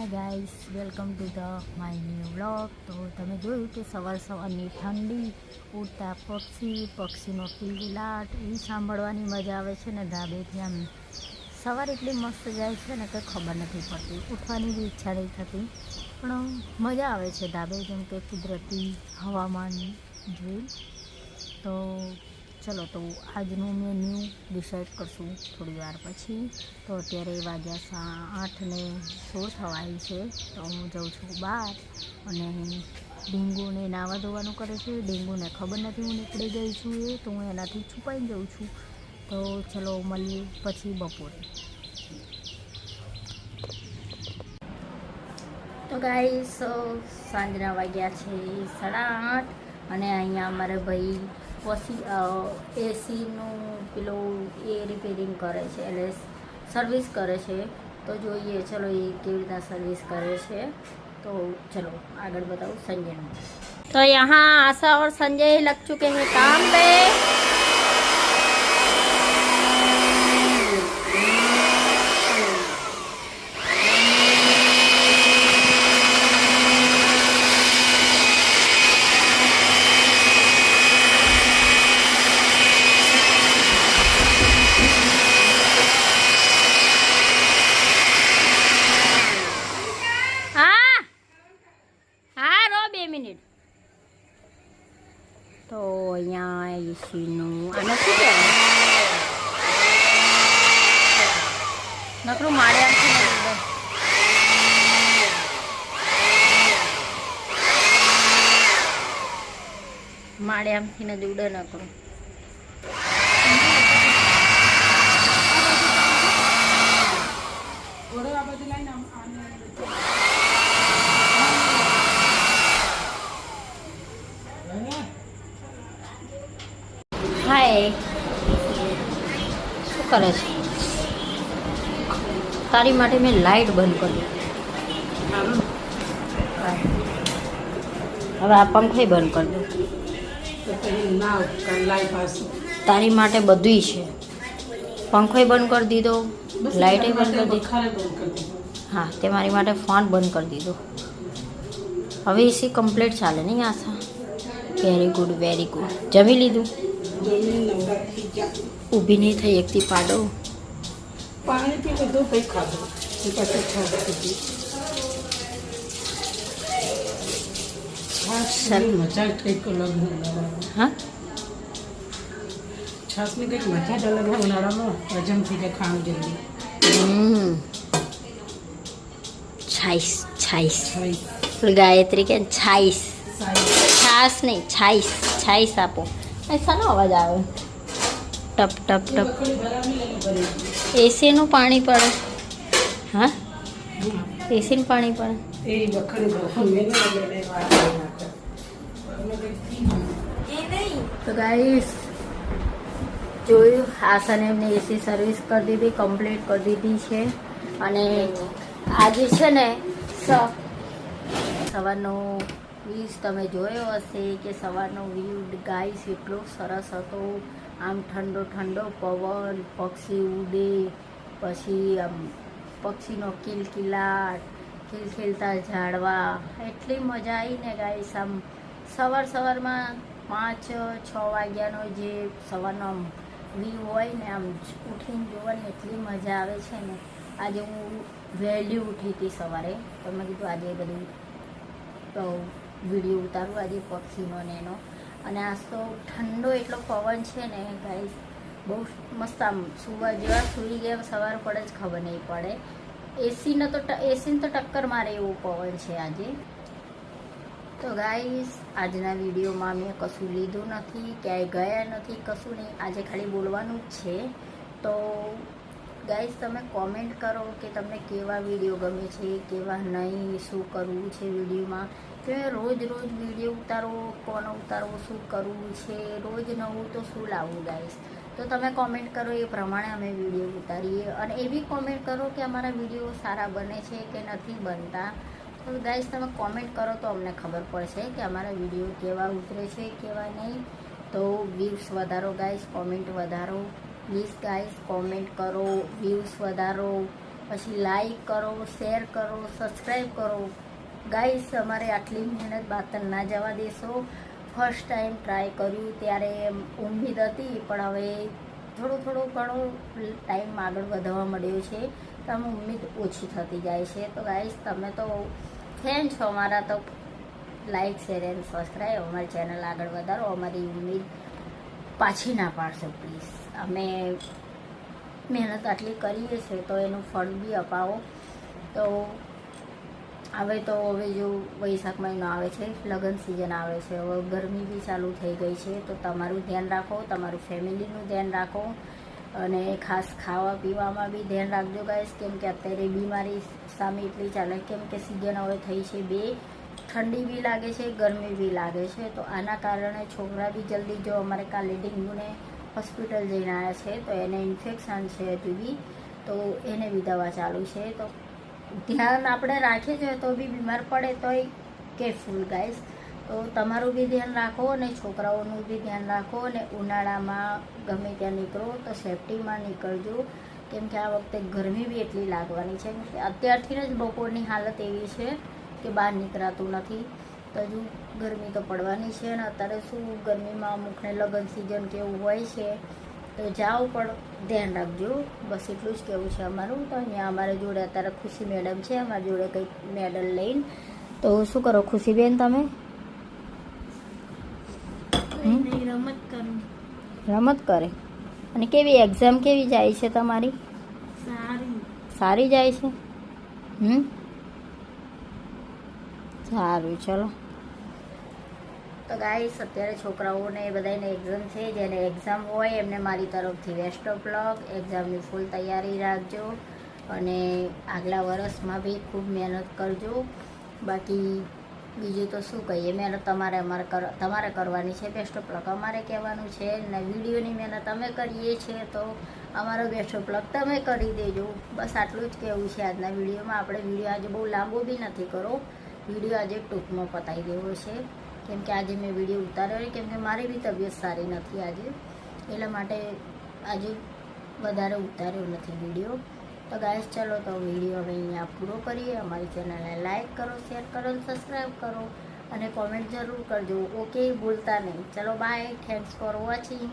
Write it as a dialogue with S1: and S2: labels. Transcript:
S1: Hi guys welcome to the my new vlog તો તમે જોયું કે સવાર સવારની ઠંડી, ઉડતા પક્ષી, પક્ષીનો કિલકિલાટ એ સાંભળવાની મજા આવે છે ને ધાબેથી આમ સવાર એટલી મસ્ત જાય છે ને કંઈ ખબર નથી પડતી. ઉઠવાની બી ઈચ્છા નહીં થતી. પણ મજા આવે છે ધાબે, જેમ કે કુદરતી હવામાન જોઈ તો ચલો, તો આજનું મેન્યુ ડિસાઈડ કરશું થોડી વાર પછી. તો અત્યારે વાગ્યા સા આઠ ને સો થવાય છે, તો હું જાઉં છું બહાર. અને ડેન્ગુને નાવા ધોવાનું કરે છે. ડેન્ગુને ખબર નથી હું નીકળી ગઈ છું એ, તો હું એનાથી છુપાઈ જાઉં છું. તો ચલો, મળીએ પછી બપોરે. તો ગાઈસ સાંજના વાગ્યા છે સાડા આઠ. અને અહીંયા અમારે ભાઈ પછી એસીનું પેલું એ રિપેરિંગ કરે છે એટલે સર્વિસ કરે છે તો જોઈએ ચલો એ કેવી રીતના સર્વિસ કરે છે તો ચલો આગળ बताऊँ संजय तो यहाँ आशा और संजय लग चुके हैं काम पे ને જ ઉડે કરું. હાય. શું કરે છે? તારી માટે મેં લાઈટ બંધ કરી હવે આ પંખે બંધ કરી દઉં. તારી માટે બધુંય છે. પંખોય બંધ કરી દીધો લાઈટે બંધ કરી દીધો. હા, તે મારી માટે ફોન બંધ કરી દીધો. હવે એસી કમ્પ્લીટ ચાલે નહીં Asha? Very good very good જમી લીધું? ઊભી નહીં થઈ, એકથી પાડો.
S2: પાણી પી લીધું પછી ખાધું પછી છાશ પીધી છાશની મજા જ કંઈક અલગ છે ઉનાળામાં
S1: હા?
S2: છાશની કંઈક મજા જ અલગ હોય ઉનાળામાં? હજમ થઈ જાય ખાણું જલ્દી
S1: છાઈસ છાઈસ. ગાયત્રી કે છાઈસ. છાસ નહીં છાઈસ. છાઈસ આપો. શાનો અવાજ આવે. ટપ ટપ ટપ. એસીનું પાણી પડે. હા? એસીનું પાણી પડે.
S2: એ
S1: તો ગાઈસ જોયું આસન એમને એસી સર્વિસ કરી દીધી કમ્પ્લીટ કરી દીધી છે. અને આજે છે ને સવારનો વીસ તમે જોયો હશે કે સવારનો વ્યૂ ગાઈસ એટલો સરસ હતો. આમ ઠંડો ઠંડો પવન પક્ષી ઉડે પછી આમ પક્ષીનો કિલકિલાટ ખિલખિલતા ઝાડવા. એટલી મજા આવી ને આમ સવાર સવારમાં પાંચ, છ વાગ્યાનો જે સવારનો આમ વ્યૂ હોય ને, આમ ઉઠીને જોવાની એટલી મજા આવે છે ને. આજે હું વહેલી ઉઠી હતી સવારે. તો મેં કીધું આજે બધું, તો વીડિયો ઉતારું, આજે પક્ષીનો ને એનો. અને આજ તો ઠંડો એટલો પવન છે ને ગાઈસ બહુ મસ્ત આમ સુવા જેવા સૂઈ ગયા, સવાર પડે જ ખબર નહીં પડે. એસીનો તો એસીને તો ટક્કર મારે એવું પવન છે આજે. તો ગાઈસ, આજના વિડીયોમાં મેં કશું લીધું નથી, ક્યાંય ગયા નથી, કશું નહીં. આજે ખાલી બોલવાનું જ છે. તો ગાઈસ, તમે કોમેન્ટ કરો કે તમને કેવા વીડિયો ગમે છે, કેવા નહીં, શું કરવું છે વિડીયોમાં. કે રોજ રોજ વીડિયો ઉતારો, કોનો ઉતારવો, શું કરવું છે, રોજ નવું તો શું લાવવું ગાઈસ? તો તમે કોમેન્ટ કરો એ પ્રમાણે અમે વીડિયો ઉતારીએ. અને એવી કોમેન્ટ કરો કે અમારા વીડિયો સારા બને છે કે નથી બનતા. તો ગાઈસ તમે કોમેન્ટ કરો તો અમને ખબર પડશે કે અમારા વીડિયો કેવા ઉતરે છે, કેવા નહીં. તો વ્યૂઝ વધારો ગાઈસ કોમેન્ટ વધારો. પ્લીઝ ગાઈસ કોમેન્ટ કરો વ્યૂઝ વધારો. પછી લાઈક કરો શેર કરો સબસ્ક્રાઈબ કરો. ગાઈસ અમારે આટલી મહેનત બાતલ ના જવા દેશો. ફર્સ્ટ ટાઈમ ટ્રાય કર્યું, ત્યારે ઉમ્મીદ હતી, પણ હવે થોડું થોડું ઘણું ટાઈમ આગળ વધવા મળ્યો છે. તો આમ ઉમ્મીદ ઓછી થતી જાય છે. તો ગાઈશ તમે તો ફેન છો, અમારા તો લાઈક શેર એન્ડ સબસ્ક્રાઈબ અમારી ચેનલ આગળ વધારો, અમારી ઉમ્મીદ પાછી ના પાડશો પ્લીઝ અમે મહેનત આટલી કરીએ છીએ, તો એનું ફળ બી અપાવો. તો હવે તો હવે જો વૈશાખ મહિનો આવે છે, લગ્ન સિઝન આવે છે, હવે ગરમી બી ચાલુ થઈ ગઈ છે, તો તમારું ધ્યાન રાખો, તમારું ફેમિલીનું ધ્યાન રાખો અને ખાસ ખાવા પીવામાં બી ધ્યાન રાખજો ગાઈશ કેમ કે અત્યારે બીમારી સામે એટલી ચાલે કેમ કે સિઝન હવે થઈ છે બે, ઠંડી બી લાગે છે, ગરમી બી લાગે છે, તો આના કારણે છોકરા બી જલ્દી જો અમારે કાલે ડેન્ગ્યુને હોસ્પિટલ જઈને આવ્યા છે, તો એને ઇન્ફેક્શન છે હજુ બી, તો એને બી દવા ચાલુ છે, તો ધ્યાન આપણે રાખીએ છીએ તો બી બીમાર પડે તોય કેરફુલ ગાઈસ તો તમારું બી ધ્યાન રાખો અને છોકરાઓનું બી ધ્યાન રાખો અને ઉનાળામાં ગમે ત્યાં નીકળો તો સેફટીમાં નીકળજો. કેમ કે આ વખતે ગરમી બી એટલી લાગવાની છે. અત્યારથી જ બપોરની હાલત એવી છે કે બહાર નીકળાતું નથી. તો હજુ ગરમી તો પડવાની છે અને અત્યારે શું ગરમીમાં અમુકને લગ્ન સિઝન કેવું હોય છે. તો જાઓ પણ ધ્યાન રાખજો. બસ એટલું જ કહેવું છે અમારું. તો અહીંયા અમારા જોડે અત્યારે ખુશી મેડમ છે. અમારા જોડે કંઈક મેડલ લઈને. તો શું કરો ખુશીબેન તમે?
S2: રમત કરું.
S1: રમત કરે. અને કેવી એક્ઝામ કેવી જાય છે તમારી?
S2: સારી.
S1: સારી જાય છે? હમ? સારું ચલો. તો ગાઈસ અત્યારે છોકરાઓને બધાને એક્ઝામ છે, જેને એક્ઝામ હોય એમને મારી તરફથી વેસ્ટ ઓફ લક એક્ઝામની ફૂલ તૈયારી રાખજો અને આગલા વર્ષમાં બી ખૂબ મહેનત કરજો. બાકી બીજું તો શું કહીએ, મહેનત તમારે અમારે કર, તમારે કરવાની છે બેસ્ટ ઓફ લક અમારે કહેવાનું છે. ને વિડીયોની મહેનત અમે કરીએ છીએ તો અમારો બેસ્ટ ઓફ લક તમે કરી દેજો. બસ આટલું જ કહેવું છે આજના વિડીયોમાં. આપણે વીડિયો આજે બહુ લાંબો બી નથી કરો. વીડિયો આજે ટૂંકમાં પતાવી દેવો છે. કેમ કે આજે મેં વીડિયો ઉતાર્યો કેમ કે મારી બી તબિયત સારી નથી આજે. એટલા માટે આજે વધારે ઉતાર્યો નથી વીડિયો. તો ગાઈસ ચલો તો વીડિયો હવે અહીંયા પૂરો કરીએ. અમારી ચેનલને લાઇક કરો શેર કરો સબસ્ક્રાઈબ કરો. અને કોમેન્ટ જરૂર કરજો. ઓકે ભૂલતા નહીં. ચલો બાય થેન્ક્સ ફોર વોચિંગ